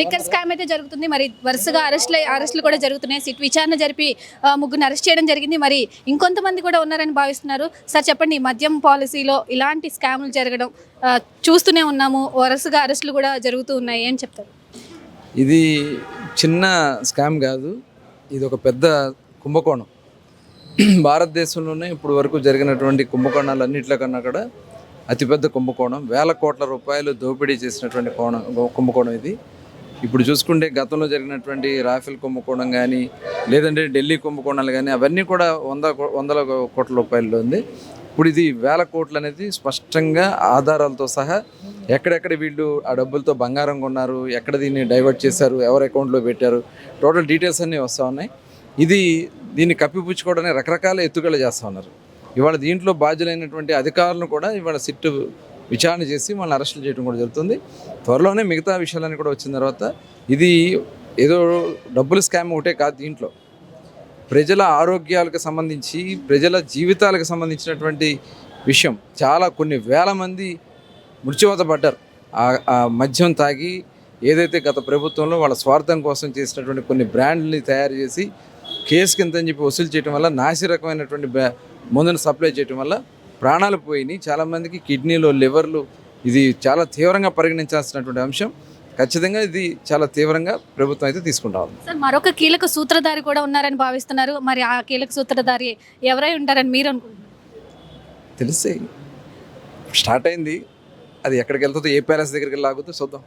Liquor scam అయితే జరుగుతుంది. మరి వరుసగా అరెస్టులు అరెస్టులు కూడా జరుగుతున్నాయి. సిట్ విచారణ జరిపి ముగ్గురిని అరెస్ట్ చేయడం జరిగింది. మరి ఇంకొంతమంది కూడా ఉన్నారని భావిస్తున్నారు. సార్ చెప్పండి మద్యం పాలసీలో ఇలాంటి స్కాములు జరగడం చూస్తూనే ఉన్నాము. వరుసగా అరెస్టులు కూడా జరుగుతూ ఉన్నాయి అని చెప్తారు. ఇది చిన్న స్కామ్ కాదు. ఇది ఒక పెద్ద కుంభకోణం. భారతదేశంలోనే ఇప్పుడు వరకు జరిగినటువంటి కుంభకోణాలు అన్నింటిలో కన్నా కూడా అతిపెద్ద కుంభకోణం. వేల కోట్ల రూపాయలు దోపిడీ చేసినటువంటి కోణం కుంభకోణం ఇది. ఇప్పుడు చూసుకుంటే గతంలో జరిగినటువంటి రాఫెల్ కుంభకోణం కానీ లేదంటే ఢిల్లీ కుంభకోణాలు కానీ అవన్నీ కూడా వంద వందల కోట్ల రూపాయల్లో ఉంది. ఇప్పుడు ఇది వేల కోట్లు అనేది స్పష్టంగా ఆధారాలతో సహా ఎక్కడెక్కడ వీళ్ళు ఆ డబ్బులతో బంగారం కొన్నారు ఎక్కడ దీన్ని డైవర్ట్ చేశారు ఎవరి అకౌంట్లో పెట్టారు టోటల్ డీటెయిల్స్ అన్నీ వస్తూ ఉన్నాయి. ఇది దీన్ని కప్పిపుచ్చుకోవడానికి రకరకాల ఎత్తుగడలు చేస్తూ ఉన్నారు. ఇవాళ దీంట్లో బాధ్యులైనటువంటి అధికారులను కూడా ఇవాళ సిట్టు విచారణ చేసి వాళ్ళని అరెస్టులు చేయడం కూడా జరుగుతుంది. త్వరలోనే మిగతా విషయాలన్నీ కూడా వచ్చిన తర్వాత ఇది ఏదో డబ్బులు స్కామ్ ఒకటే కాదు దీంట్లో. ప్రజల ఆరోగ్యాలకు సంబంధించి ప్రజల జీవితాలకు సంబంధించినటువంటి విషయం. చాలా కొన్ని వేల మంది మృత్యువాత పడ్డారు. ఆ- మద్యం తాగి ఏదైతే గత ప్రభుత్వంలో వాళ్ళ స్వార్థం కోసం చేసినటువంటి కొన్ని బ్రాండ్ని తయారు చేసి కేసు కింద అని చెప్పి వసూలు చేయడం వల్ల నాసి రకమైనటువంటి మందును సప్లై చేయడం వల్ల ప్రాణాలు పోయినాయి. చాలామందికి కిడ్నీలు లివర్లు ఇది చాలా తీవ్రంగా పరిగణించాల్సినటువంటి అంశం. ఖచ్చితంగా ఇది చాలా తీవ్రంగా ప్రభుత్వం అయితే తీసుకుంటా ఉంది. సార్ మరొక కీలక సూత్రధారి కూడా ఉన్నారని భావిస్తున్నారు. మరి ఆ కీలక సూత్రధారి ఎవరై ఉంటారని మీరు అనుకుంటున్నారు? తెలిసే. స్టార్ట్ అయింది. అది ఎక్కడికి వెళ్తుందో ఏ ప్యాలెస్ దగ్గరికి లాగుతుందో చూద్దాం.